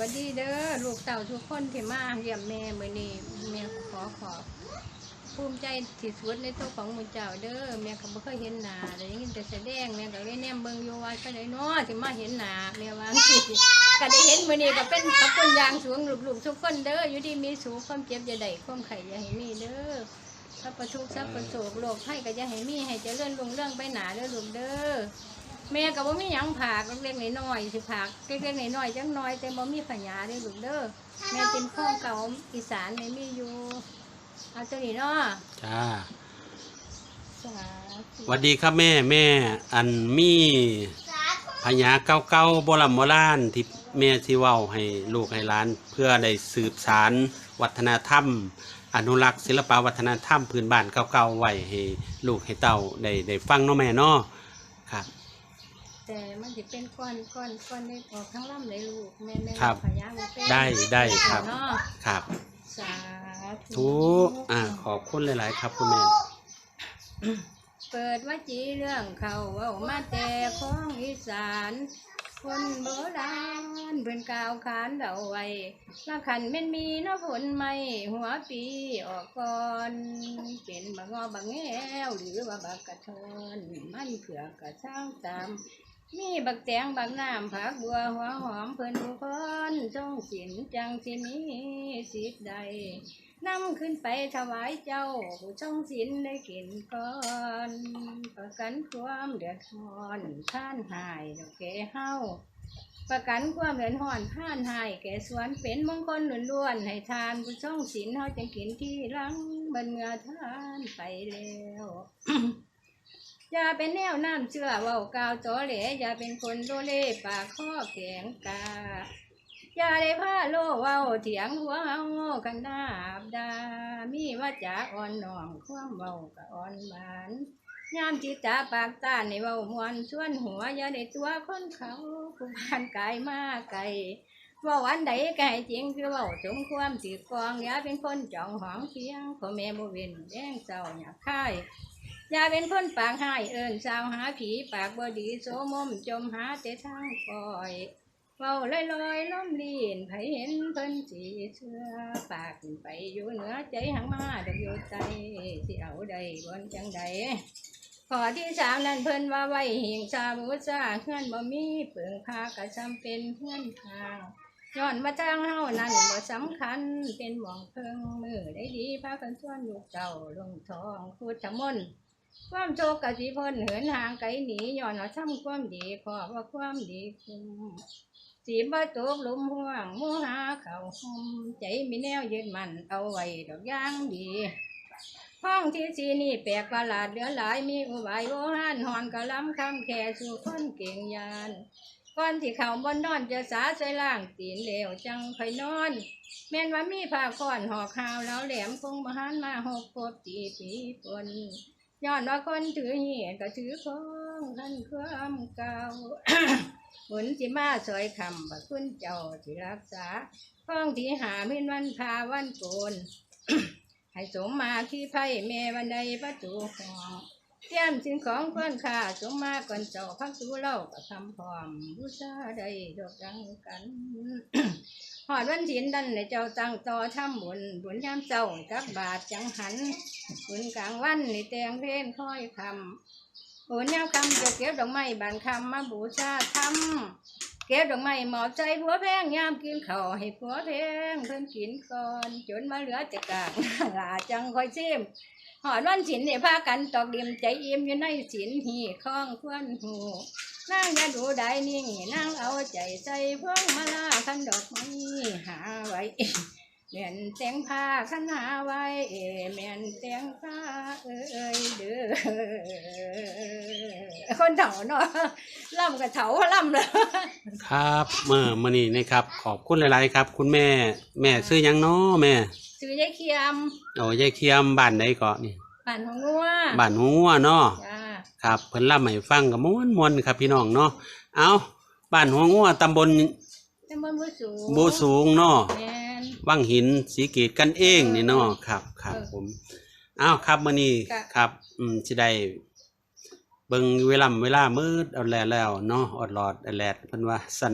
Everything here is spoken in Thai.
วัสดีเด้อลูกเต่าทุกคนที่มาเยี่ยมแม่มือนี้แม่ขอขอบภูมิใจที่สุดในตัวของหมู่เจ้าเด้อแม่ก็บ่เคยเห็นหน้าได้ยินแต่แสดงแม่ก็เลยแนมเบิ่งอยู่ว่าไปไหนเนาะสิมาเห็นหน้าแม่ว่าสิก็ได้เห็นมื้อนี้ก็เป็นขอบคุณอย่างสูงลูกๆทุกคนเด้ออยู่ดีมีสุขความเจ็บอย่าได้ความไข้อย่าให้มีเด้อสัพพทุกข์สัพพโศกโรคภัยก็อย่าให้มีให้เจริญรุ่งเรื่องไปหนาเด้อลูกเด้อ แม่ก็บ่มีหยังผากเล็กๆน้อยๆสิผากเล็กๆน้อยๆจังน้อยแต่บ่มีปัญญาเด้อลูกเด้อแม่เป็นข้องเก่าอีสานแม่มีอยู่เอาตัวนี้เนาะจ้าสาธุสวัสดีครับแม่แม่อันมีพญาเก่าเก่าๆโบราณโบราณที่แม่ที่เว้าให้ลูกให้หลาน เพื่อได้สืบสารวัฒนธรรม อนุรักษ์ศิลปวัฒนธรรมพื้นบ้านเก่าๆไว้ให้ลูกให้เต้าได้ได้ฟังเนาะแม่เนาะครับ แต่มันสิเป็นก้อนก้อนก้อนได้ออกทั้งลำเลยลูกแม่แม่ครับพญาบ่เป็นได้ได้ครับ เนาะครับ สาทุกอ่าขอบคุณหลาย ๆ ครับคุณแม่ เปิดว่าจีเรื่องเขาเว้ามาแต่ของอีสาน คนโบราณเพิ่นกล่าวขานเดาไว้ละขันแม่นมีเน้ำฝนไม่หัวปีออกก่อนเป็นบางงอบางแง้วหรือว่าบักกระทอนมันเผือกกระช่างตาม มีบักแตงบักน้ำผักบัวหัวหอมเพิ่นทุกคนจงสินจังสิมีสิทธิ์ใดนำขึ้นไปถวายเจ้าผู้จงสินได้กินก่อนประกันความเดือดร้อนท่านหายดอกแก่เฮาประกันความเดือดร้อนท่านหายแก่สวนเป็นมงคลล้วนๆให้ทานผู้จงสินเฮาจังกินที่หลังบนเมื่อท่านไปแล้ว อย่าเป็นแนวน้ำเชื่อว้ากาวจอแหลอย่าเป็นคนโลเล่ปากข้อแข็งกาอย่าได้พาโลเว้าเถียงหัวเฮากันดาบดา มีว่าจาอ่อนน้อมความเว้าก็อ่อนหวานยามจิตตาปากตาในเว้ามวนชวนหัวอย่าได้ตัวคนเขาผู้ผ่านกายมาไกลว่าวันใดก็ให้จริงคือว้าสมความสิกองอย่าเป็นคนจองหองเคียงพ่อแม่บ่เว้นแย่งเจ้าอย่าค่าย อย่าเป็นคนปากหายเอิญสาวหาผีปากบอดีโสมมจมหาแต่ทางปล่อยเฝ้าลอยลอยล้มลีนไผเห็นเพิ่นสีเชื่อปากไปอยู่เหนือใจหังมาดอกอยู่ใจสิเอาใดบนจังใดขอที่สามนั้นเพิ่นว่าไว้หิงชาบูชาเพื่อนบ่มีเปลืองพากระจำเป็นเพื่อนทางย้อนมาทางเฮานั้นบ่สำคัญเป็นหมองเพิงมือได้ดีพากันชวนลูกเจ้าลงทองพุทธมนต์ ความโชคกสิพ้นเหินห่างไกลหนีย้อนเอาทำความดีขอว่าความดีคุ้มสีบ่ตกหลุมห่วงมูหาเขาห่มใจมีแนวยึดมันเอาไว้ดอกย่างดีห้องที่สีนี่แปลกประหลาดเหลือหลายมีอุบายโวหานหอนกระล้ำคำแค่สู่คนเก่งยานก่อนที่เขาบนนอนจะสาใส่ล่างตีนเหลวจังค่นอน แม่นว่ามีผ้าค้อนหอกขาวแล้วแหลมคงมหันมาหกพบตีปีปน ย้อนว่าคนถือเหียนก็ถือของท่านความเก่าหมุนสิมาสอยคำว่าคุณเจ้าที่รักษาข้องที่หามินวันพาวันโกนให้สมมาที่ไพ่แม่วันใดประตูห้อง เตรียมสิ่งของควรค่าสมมาก่อนเจ้าพักสู้เล่ากับคำพร้อมบูชาใดดอกดังกันหอดวันถินดันในเจ้าตั้งต่อทำบุญบุญยามเจ้ากับบาทจังหันบุญกลางวันในแตงเพลนค่อยคำบุญยามคำจะเก็บดอกไม้บานคำมาบูชาทำ เก็บดอกไม้หมอบใจผัวแพงยามกินข้าวให้ผัวแพงเพิ่นกินก่อนจนมาเหลือแต่กากหลาจังคอยชิมหอดวันฉินเนี่ยพากันตอกเดียมใจอิ่มอยู่ในฉินหีข้องควนหูนั่งอย่าดูได้นิ่งนั่งเอาใจใส่พวงมาลาคันดอกไม้หาไว้เมียนแตงผ้าขันหาไว้เมียนแตงผ้าเอ้ยเด้อ คนเถาเนาะล่ำกับเถาล่ำเลยครับเมื่อมื่อนี้นะครับ ขอบคุณหลายๆครับ คุณแม่ แม่ซื้อหยังเนาะแม่ซื้อยายเคียมโอ้ยายเคียมบ้านใดเกาะนี่ปั่นของงัวบ้านหัวเนาะจ้าครับเพิ่นล่ำให้ฟังกับม้วนมวนๆครับพี่น้องเนาะเอาบ้านหัวงัวตำบลตำบลบูสูงบูสูงเนาะ แมนวังหินสีเกตกันเองนี่เนาะครับครับเออผมเอาครับมื้อนี้ค่ะครับ อืมสิได้ เบิ่งเวลาเวลามืดเอนแลแล้วเนาะอดหลอดแลดเพิ่นว่าสั่น